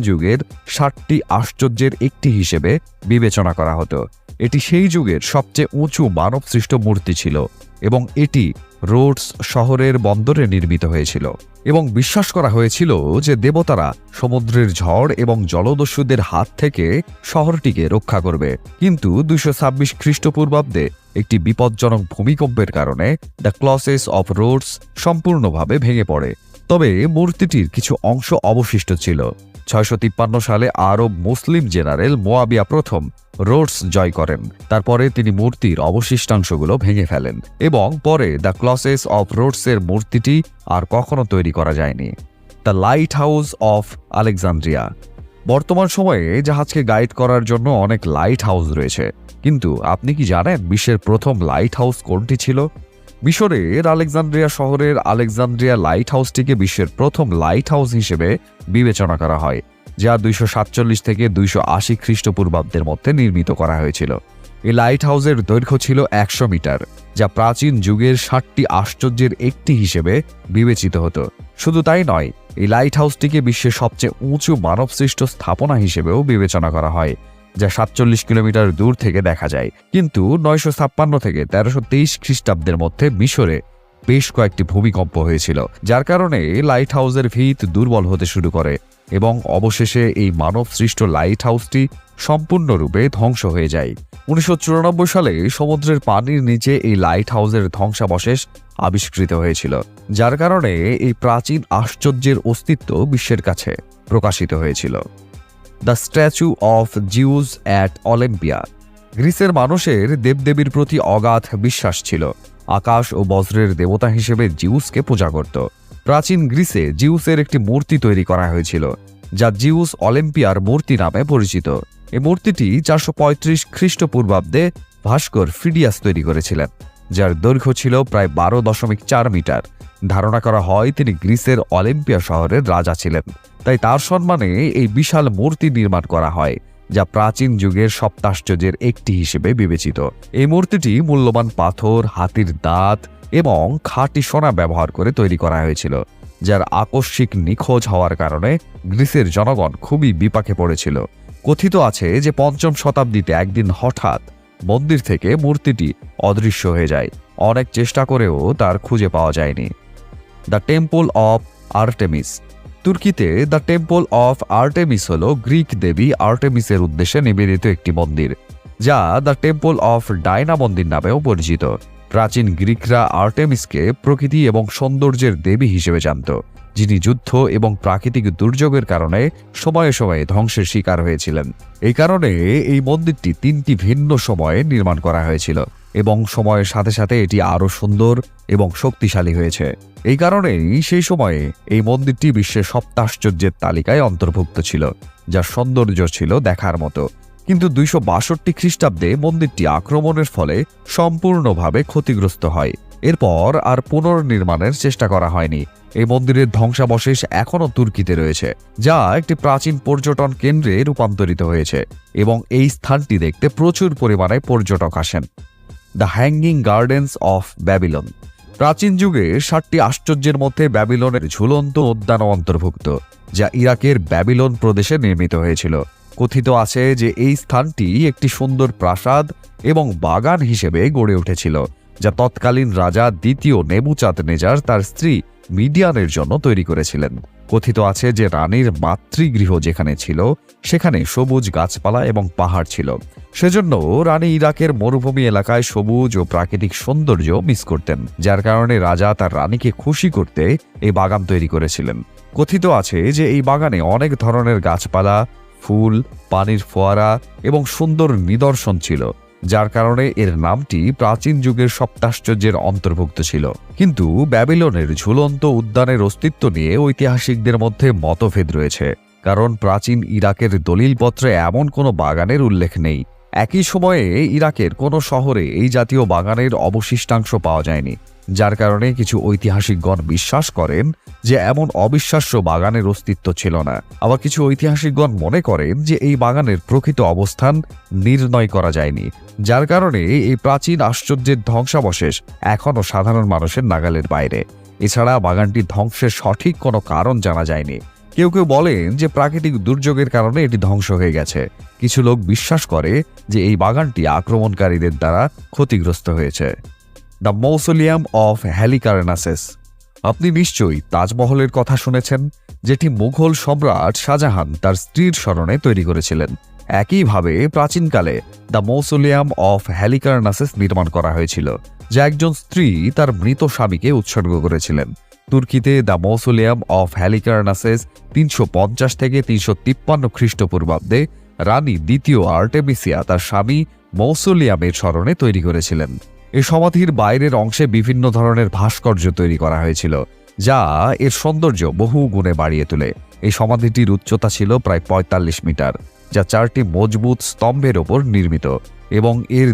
যুগের ষাটটি আশ্চর্যের একটি হিসেবে বিবেচনা করা হতো। এটি সেই যুগের সবচেয়ে উঁচু মানবসৃষ্ট মূর্তি ছিল এবং এটি রোডস শহরের বন্দরে নির্মিত হয়েছিল এবং বিশ্বাস করা হয়েছিল যে দেবতারা সমুদ্রের ঝড় এবং জলদস্যুদের হাত থেকে শহরটিকে রক্ষা করবে। কিন্তু দুইশো ছাব্বিশ খ্রিস্টপূর্বাব্দে একটি বিপজ্জনক ভূমিকম্পের কারণে দ্য ক্লসেস অফ রোডস সম্পূর্ণভাবে ভেঙে পড়ে। তবে মূর্তিটির কিছু অংশ অবশিষ্ট ছিল। ছয়শো তিপ্পান্ন সালে আরব মুসলিম জেনারেল মোয়াবিয়া প্রথম রোডস জয় করেন। তারপরে তিনি মূর্তির অবশিষ্টাংশগুলো ভেঙে ফেলেন এবং পরে দ্য ক্লসেস অফ রোডসের মূর্তিটি আর কখনো তৈরি করা যায়নি। The lighthouse of Alexandria. বর্তমান সময়ে জাহাজকে গাইড করার জন্য অনেক লাইট হাউস রয়েছে। কিন্তু আপনি কি জানেন বিশ্বের প্রথম লাইট হাউস কোনটি ছিল? মিশরের আলেকজান্দ্রিয়া শহরের আলেকজান্দ্রিয়া লাইট হাউসটিকে বিশ্বের প্রথম লাইট হাউস হিসেবে বিবেচনা করা হয়, যা দুইশো সাতচল্লিশ থেকে দুইশো আশি খ্রিস্টপূর্বাব্দের মধ্যে নির্মিত করা হয়েছিল। এই লাইট হাউসের দৈর্ঘ্য ছিল একশো মিটার, যা প্রাচীন যুগের ষাটটি আশ্চর্যের একটি হিসেবে বিবেচিত হতো। শুধু তাই নয়, এই লাইট হাউসটিকে বিশ্বের সবচেয়ে উঁচু মানবসৃষ্ট স্থাপনা হিসেবেও বিবেচনা করা হয়। যা সাতচল্লিশ কিলোমিটার দূর থেকে দেখা যায়। কিন্তু নয়শো ছাপ্পান্ন থেকে তেরোশো তেইশ খ্রিস্টাব্দের মধ্যে মিশরে বেশ কয়েকটি ভূমিকম্প হয়েছিল, যার কারণে লাইট হাউসের ভিত দুর্বল হতে শুরু করে এবং অবশেষে এই মানব সৃষ্ট লাইট হাউসটি সম্পূর্ণরূপে ধ্বংস হয়ে যায়। উনিশশো চুরানব্বই সালে সমুদ্রের পানির নিচে এই লাইট হাউসের ধ্বংসাবশেষ আবিষ্কৃত হয়েছিল, যার কারণে এই প্রাচীন আশ্চর্যের অস্তিত্ব বিশ্বের কাছে প্রকাশিত হয়েছিল। The statue of Zeus at Olympia. গ্রিসের মানুষের দেবদেবীর প্রতি অগাধ বিশ্বাস ছিল। আকাশ ও বজ্রের দেবতা হিসেবে জিউসকে পূজা করত। প্রাচীন গ্রিসে জিউসের একটি মূর্তি তৈরি করা হয়েছিল, যা জিউস অলিম্পিয়ার মূর্তি নামে পরিচিত। এই মূর্তিটি চারশো পঁয়ত্রিশ খ্রিস্টপূর্বাব্দে ভাস্কর ফিডিয়াস তৈরি করেছিলেন, যার দৈর্ঘ্য ছিল প্রায় বারো দশমিক চার মিটার। ধারণা করা হয় তিনি গ্রিসের অলিম্পিয়া শহরের রাজা ছিলেন। তাই তার সম্মানে এই বিশাল মূর্তি নির্মাণ করা হয়, যা প্রাচীন যুগের সপ্তাশ্চর্যের একটি হিসেবে বিবেচিত। এই মূর্তিটি মূল্যবান পাথর, হাতির দাঁত এবং খাঁটি সোনা ব্যবহার করে তৈরি করা হয়েছিল, যার আকস্মিক নিখোঁজ হওয়ার কারণে গ্রিসের জনগণ খুবই বিপাকে পড়েছিল। কথিত আছে যে পঞ্চম শতাব্দীতে একদিন হঠাৎ মন্দির থেকে মূর্তিটি অদৃশ্য হয়ে যায়। অনেক চেষ্টা করেও তার খুঁজে পাওয়া যায়নি। দ্য টেম্পল অফ আর্টেমিস তুর্কিতে দ্য টেম্পল অফ আর্টেমিস হল গ্রিক দেবী আর্টেমিসের উদ্দেশ্যে নিবেদিত একটি মন্দির, যা দ্য টেম্পল অফ ডায়না মন্দির নামেও পরিচিত। প্রাচীন গ্রিকরা আর্টেমিসকে প্রকৃতি এবং সৌন্দর্যের দেবী হিসেবে জানত, যিনি যুদ্ধ এবং প্রাকৃতিক দুর্যোগের কারণে সময়ে সময়ে ধ্বংসের শিকার হয়েছিলেন। এই কারণে এই মন্দিরটি তিনটি ভিন্ন সময়ে নির্মাণ করা হয়েছিল এবং সময়ের সাথে সাথে এটি আরও সুন্দর এবং শক্তিশালী হয়েছে। এই কারণেই সেই সময়ে এই মন্দিরটি বিশ্বের সপ্তাশ্চর্যের তালিকায় অন্তর্ভুক্ত ছিল, যার সৌন্দর্য ছিল দেখার মতো। কিন্তু দুইশো বাষট্টি খ্রিস্টাব্দে মন্দিরটি আক্রমণের ফলে সম্পূর্ণভাবে ক্ষতিগ্রস্ত হয়। এরপর আর পুনর্নির্মাণের চেষ্টা করা হয়নি। এই মন্দিরের ধ্বংসাবশেষ এখনও তুর্কিতে রয়েছে, যা একটি প্রাচীন পর্যটন কেন্দ্রে রূপান্তরিত হয়েছে এবং এই স্থানটি দেখতে প্রচুর পরিমাণে পর্যটক আসেন। The hanging gardens of Babylon. প্রাচীন যুগে ষাটটি আশ্চর্যের মধ্যে ব্যাবিলনের ঝুলন্ত উদ্যানও অন্তর্ভুক্ত, যা ইরাকের ব্যাবিলন প্রদেশে নির্মিত হয়েছিল। কথিত আছে যে এই স্থানটি একটি সুন্দর প্রাসাদ এবং বাগান হিসেবে গড়ে উঠেছিল, যা তৎকালীন রাজা দ্বিতীয় নেবুচাঁদ নেজার তার স্ত্রী মিডিয়ানের জন্য তৈরি করেছিলেন। কথিত আছে যে রানীর মাতৃগৃহ যেখানে ছিল, সেখানে সবুজ গাছপালা এবং পাহাড় ছিল। সেজন্য রানী ইরাকের মরুভূমি এলাকায় সবুজ ও প্রাকৃতিক সৌন্দর্য মিস করতেন, যার কারণে রাজা তার রানীকে খুশি করতে এই বাগান তৈরি করেছিলেন। কথিত আছে যে এই বাগানে অনেক ধরনের গাছপালা ফুল, পানির ফোয়ারা এবং সুন্দর নিদর্শন ছিল, যার কারণে এর নামটি প্রাচীন যুগের সপ্তাশ্চর্যের অন্তর্ভুক্ত ছিল। কিন্তু ব্যাবিলনের ঝুলন্ত উদ্যানের অস্তিত্ব নিয়ে ঐতিহাসিকদের মধ্যে মতভেদ রয়েছে, কারণ প্রাচীন ইরাকের দলিলপত্রে এমন কোনো বাগানের উল্লেখ নেই। একই সময়ে ইরাকের কোনো শহরে এই জাতীয় বাগানের অবশিষ্টাংশ পাওয়া যায়নি। যার কারণে কিছু ঐতিহাসিকগণ বিশ্বাস করেন যে এমন অবিশ্বাস্য বাগানের অস্তিত্ব ছিল না। আবার কিছু ঐতিহাসিকগণ মনে করেন যে এই বাগানের প্রকৃত অবস্থান নির্ণয় করা যায়নি, যার কারণে এই প্রাচীন আশ্চর্যের ধ্বংসাবশেষ এখনও সাধারণ মানুষের নাগালের বাইরে। এছাড়া বাগানটি ধ্বংসের সঠিক কোনো কারণ জানা যায়নি। কেউ কেউ বলেন যে প্রাকৃতিক দুর্যোগের কারণে এটি ধ্বংস হয়ে গেছে। কিছু লোক বিশ্বাস করে যে এই বাগানটি আক্রমণকারীদের দ্বারা ক্ষতিগ্রস্ত হয়েছে। The mausoleum of Halicarnassus. আপনি নিশ্চয়ই তাজমহলের কথা শুনেছেন, যেটি মুঘল সম্রাট শাহজাহান তার স্ত্রীর স্মরণে তৈরি করেছিলেন। একইভাবে প্রাচীনকালে দ্য মৌসোলিয়াম অফ হ্যালিকারনাসেস নির্মাণ করা হয়েছিল, যা একজন স্ত্রী তার মৃত স্বামীকে উৎসর্গ করেছিলেন। তুর্কিতে দ্য মৌসোলিয়াম অফ হ্যালিকারনাসেস তিনশো পঞ্চাশ থেকে তিনশো তিপ্পান্ন খ্রিস্টপূর্বাব্দে রানী দ্বিতীয় আর্টেমিসিয়া তার স্বামী মৌসোলিয়ামের স্মরণে তৈরি করেছিলেন। এই সমাধির বাইরের অংশে বিভিন্ন ধরনের ভাস্কর্য তৈরি করা হয়েছিল, যা এর সৌন্দর্য বহু গুণে বাড়িয়ে তোলে। এই সমাধিটির উচ্চতা ছিল প্রায় পঁয়তাল্লিশ মিটার, যা চারটি মজবুত স্তম্ভের ওপর নির্মিত এবং এর